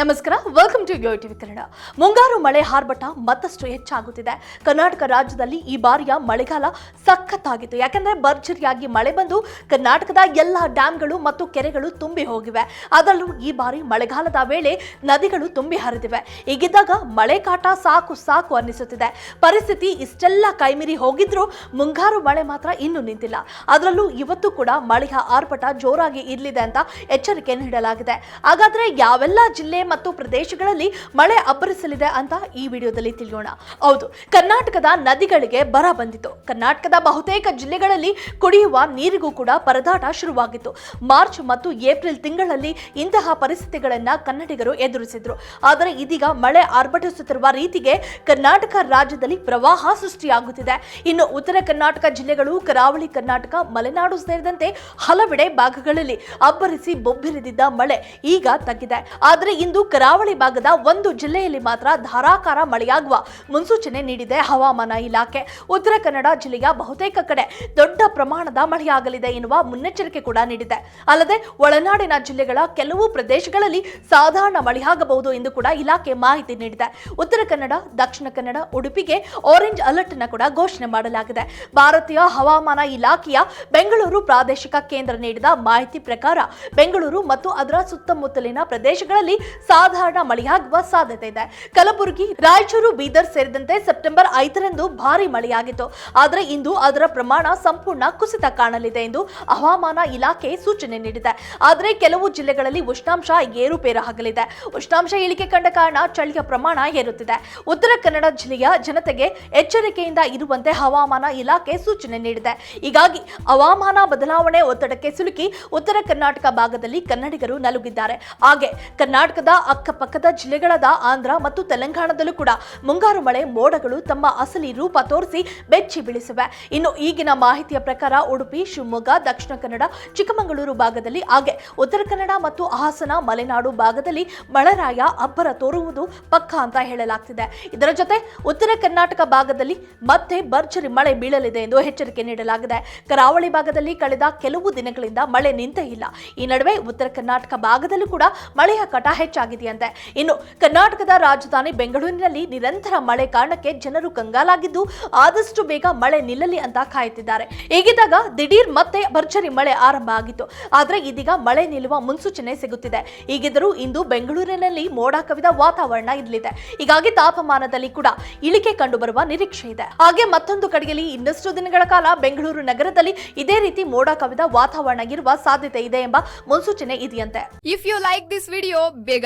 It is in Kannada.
ನಮಸ್ಕಾರ welcome to Yo TV Kannada. ಮುಂಗಾರು ಮಳೆ ಹಾರ್ಭಟ ಮತ್ತಷ್ಟು ಹೆಚ್ಚಾಗುತ್ತಿದೆ. ಕರ್ನಾಟಕ ರಾಜ್ಯದಲ್ಲಿ ಈ ಬಾರಿಯ ಮಳೆಗಾಲ ಸಖತ್ತಾಗಿತ್ತು. ಯಾಕಂದ್ರೆ ಭರ್ಜರಿಯಾಗಿ ಮಳೆ ಬಂದು ಕರ್ನಾಟಕದ ಎಲ್ಲ ಡ್ಯಾಮ್ಗಳು ಮತ್ತು ಕೆರೆಗಳು ತುಂಬಿ ಹೋಗಿವೆ. ಅದರಲ್ಲೂ ಈ ಬಾರಿ ಮಳೆಗಾಲದ ವೇಳೆ ನದಿಗಳು ತುಂಬಿ ಹರಿದಿವೆ. ಹೀಗಿದ್ದಾಗ ಮಳೆ ಕಾಟ ಸಾಕು ಸಾಕು ಅನ್ನಿಸುತ್ತಿದೆ. ಪರಿಸ್ಥಿತಿ ಇಷ್ಟೆಲ್ಲ ಕೈಮೀರಿ ಹೋಗಿದ್ರೂ ಮುಂಗಾರು ಮಳೆ ಮಾತ್ರ ಇನ್ನೂ ನಿಂತಿಲ್ಲ. ಅದರಲ್ಲೂ ಇವತ್ತು ಕೂಡ ಮಳೆಯ ಆರ್ಭಟ ಜೋರಾಗಿ ಇರಲಿದೆ ಅಂತ ಎಚ್ಚರಿಕೆ ನೀಡಲಾಗಿದೆ. ಹಾಗಾದ್ರೆ ಯಾವೆಲ್ಲ ಜಿಲ್ಲೆ ಮತ್ತು ಪ್ರದೇಶಗಳಲ್ಲಿ ಮಳೆ ಅಬ್ಬರಿಸಲಿದೆ ಅಂತ ಈ ವಿಡಿಯೋದಲ್ಲಿ ತಿಳಿಯೋಣ. ಹೌದು, ಕರ್ನಾಟಕದ ನದಿಗಳಿಗೆ ಬರ ಬಂದಿತ್ತು. ಕರ್ನಾಟಕದ ಬಹುತೇಕ ಜಿಲ್ಲೆಗಳಲ್ಲಿ ಕುಡಿಯುವ ನೀರಿಗೂ ಕೂಡ ಪರದಾಟ ಶುರುವಾಗಿತ್ತು. ಮಾರ್ಚ್ ಮತ್ತು ಏಪ್ರಿಲ್ ತಿಂಗಳಲ್ಲಿ ಇಂತಹ ಪರಿಸ್ಥಿತಿಗಳನ್ನ ಕನ್ನಡಿಗರು ಎದುರಿಸಿದ್ರು. ಆದರೆ ಇದೀಗ ಮಳೆ ಆರ್ಭಟಿಸುತ್ತಿರುವ ರೀತಿಗೆ ಕರ್ನಾಟಕ ರಾಜ್ಯದಲ್ಲಿ ಪ್ರವಾಹ ಸೃಷ್ಟಿಯಾಗುತ್ತಿದೆ. ಇನ್ನು ಉತ್ತರ ಕರ್ನಾಟಕ ಜಿಲ್ಲೆಗಳು ಕರಾವಳಿ ಕರ್ನಾಟಕ, ಮಲೆನಾಡು ಸೇರಿದಂತೆ ಹಲವೆಡೆ ಭಾಗಗಳಲ್ಲಿ ಅಬ್ಬರಿಸಿ ಬೊಬ್ಬಿರಿದಿದ್ದ ಮಳೆ ಈಗ ತಗ್ಗಿದೆ. ಆದರೆ ಇಂದು ಕರಾವಳಿ ಭಾಗದ ಒಂದು ಜಿಲ್ಲೆಯಲ್ಲಿ ಮಾತ್ರ ಧಾರಾಕಾರ ಮಳೆಯಾಗುವ ಮುನ್ಸೂಚನೆ ನೀಡಿದೆ ಹವಾಮಾನ ಇಲಾಖೆ. ಉತ್ತರ ಕನ್ನಡ ಜಿಲ್ಲೆಯ ಬಹುತೇಕ ಕಡೆ ದೊಡ್ಡ ಪ್ರಮಾಣದ ಮಳೆಯಾಗಲಿದೆ ಎನ್ನುವ ಮುನ್ನೆಚ್ಚರಿಕೆ ಕೂಡ ನೀಡಿದೆ. ಅಲ್ಲದೆ ಒಳನಾಡಿನ ಜಿಲ್ಲೆಗಳ ಕೆಲವು ಪ್ರದೇಶಗಳಲ್ಲಿ ಸಾಧಾರಣ ಮಳೆಯಾಗಬಹುದು ಎಂದು ಕೂಡ ಇಲಾಖೆ ಮಾಹಿತಿ ನೀಡಿದೆ. ಉತ್ತರ ಕನ್ನಡ, ದಕ್ಷಿಣ ಕನ್ನಡ, ಉಡುಪಿಗೆ ಆರೆಂಜ್ ಅಲರ್ಟ್ ಅನ್ನು ಕೂಡ ಘೋಷಣೆ ಮಾಡಲಾಗಿದೆ. ಭಾರತೀಯ ಹವಾಮಾನ ಇಲಾಖೆಯ ಬೆಂಗಳೂರು ಪ್ರಾದೇಶಿಕ ಕೇಂದ್ರ ನೀಡಿದ ಮಾಹಿತಿ ಪ್ರಕಾರ ಬೆಂಗಳೂರು ಮತ್ತು ಅದರ ಸುತ್ತಮುತ್ತಲಿನ ಪ್ರದೇಶಗಳಲ್ಲಿ ಸಾಧಾರಣ ಮಳೆಯಾಗುವ ಸಾಧ್ಯತೆ ಇದೆ. ಕಲಬುರಗಿ, ರಾಯಚೂರು, ಬೀದರ್ ಸೇರಿದಂತೆ ಸೆಪ್ಟೆಂಬರ್ ಐದರಂದು ಭಾರಿ ಮಳೆಯಾಗಿತ್ತು. ಆದರೆ ಇಂದು ಅದರ ಪ್ರಮಾಣ ಸಂಪೂರ್ಣ ಕುಸಿತ ಕಾಣಲಿದೆ ಎಂದು ಹವಾಮಾನ ಇಲಾಖೆ ಸೂಚನೆ ನೀಡಿದೆ. ಆದರೆ ಕೆಲವು ಜಿಲ್ಲೆಗಳಲ್ಲಿ ಉಷ್ಣಾಂಶ ಏರುಪೇರಾಗಲಿದೆ. ಉಷ್ಣಾಂಶ ಇಳಿಕೆ ಕಂಡ ಕಾರಣ ಚಳಿಯ ಪ್ರಮಾಣ ಏರುತ್ತಿದೆ. ಉತ್ತರ ಕನ್ನಡ ಜಿಲ್ಲೆಯ ಜನತೆಗೆ ಎಚ್ಚರಿಕೆಯಿಂದ ಇರುವಂತೆ ಹವಾಮಾನ ಇಲಾಖೆ ಸೂಚನೆ ನೀಡಿದೆ. ಹೀಗಾಗಿ ಹವಾಮಾನ ಬದಲಾವಣೆ ಒತ್ತಡಕ್ಕೆ ಸಿಲುಕಿ ಉತ್ತರ ಕರ್ನಾಟಕ ಭಾಗದಲ್ಲಿ ಕನ್ನಡಿಗರು ನಲುಗಿದ್ದಾರೆ. ಹಾಗೆ ಕರ್ನಾಟಕದ ಅಕ್ಕಪಕ್ಕದ ಜಿಲ್ಲೆಗಳಾದ ಆಂಧ್ರ ಮತ್ತು ತೆಲಂಗಾಣದಲ್ಲೂ ಕೂಡ ಮುಂಗಾರು ಮಳೆ ಮೋಡಗಳು ತಮ್ಮ ಅಸಲಿ ರೂಪ ತೋರಿಸಿ ಬೆಚ್ಚಿ ಬೀಳಿಸಿವೆ. ಇನ್ನು ಈಗಿನ ಮಾಹಿತಿಯ ಪ್ರಕಾರ ಉಡುಪಿ, ಶಿವಮೊಗ್ಗ, ದಕ್ಷಿಣ ಕನ್ನಡ, ಚಿಕ್ಕಮಗಳೂರು ಭಾಗದಲ್ಲಿ ಹಾಗೆ ಉತ್ತರ ಕನ್ನಡ ಮತ್ತು ಹಾಸನ, ಮಲೆನಾಡು ಭಾಗದಲ್ಲಿ ಮಳೆರಾಯ ಅಬ್ಬರ ತೋರುವುದು ಪಕ್ಕ ಅಂತ ಹೇಳಲಾಗ್ತಿದೆ. ಇದರ ಜೊತೆ ಉತ್ತರ ಕರ್ನಾಟಕ ಭಾಗದಲ್ಲಿ ಮತ್ತೆ ಭರ್ಜರಿ ಮಳೆ ಬೀಳಲಿದೆ ಎಂದು ಎಚ್ಚರಿಕೆ ನೀಡಲಾಗಿದೆ. ಕರಾವಳಿ ಭಾಗದಲ್ಲಿ ಕಳೆದ ಕೆಲವು ದಿನಗಳಿಂದ ಮಳೆ ನಿಂತೇ ಇಲ್ಲ. ಈ ನಡುವೆ ಉತ್ತರ ಕರ್ನಾಟಕ ಭಾಗದಲ್ಲೂ ಕೂಡ ಮಳೆಯ ಕಟ ಹೆಚ್ಚಾಗಿದೆಯಂತೆ ಇನ್ನು ಕರ್ನಾಟಕದ ರಾಜಧಾನಿ ಬೆಂಗಳೂರಿನಲ್ಲಿ ನಿರಂತರ ಮಳೆ ಕಾರಣಕ್ಕೆ ಜನರು ಕಂಗಾಲಾಗಿದ್ದು ಆದಷ್ಟು ಬೇಗ ಮಳೆ ನಿಲ್ಲಲಿ ಅಂತ ಕಾಯುತ್ತಿದ್ದಾರೆ. ಹೀಗಿದ್ದಾಗ ದಿಢೀರ್ ಮತ್ತೆ ಭರ್ಜರಿ ಮಳೆ ಆರಂಭ ಆಗಿತ್ತು. ಆದರೆ ಇದೀಗ ಮಳೆ ನಿಲ್ಲುವ ಮುನ್ಸೂಚನೆ ಸಿಗುತ್ತಿದೆ. ಹೀಗಿದ್ದರೂ ಇಂದು ಬೆಂಗಳೂರಿನಲ್ಲಿ ಮೋಡ ಕವಿದ ವಾತಾವರಣ ಇರಲಿದೆ. ಹೀಗಾಗಿ ತಾಪಮಾನದಲ್ಲಿ ಕೂಡ ಇಳಿಕೆ ಕಂಡುಬರುವ ನಿರೀಕ್ಷೆ ಇದೆ. ಹಾಗೆ ಮತ್ತೊಂದು ಕಡೆಯಲ್ಲಿ ಇನ್ನಷ್ಟು ದಿನಗಳ ಕಾಲ ಬೆಂಗಳೂರು ನಗರದಲ್ಲಿ ಇದೇ ರೀತಿ ಮೋಡ ಕವಿದ ವಾತಾವರಣ ಇರುವ ಸಾಧ್ಯತೆ ಇದೆ ಎಂಬ ಮುನ್ಸೂಚನೆ ಇದೆಯಂತೆ. If you like this video ಬೇಗ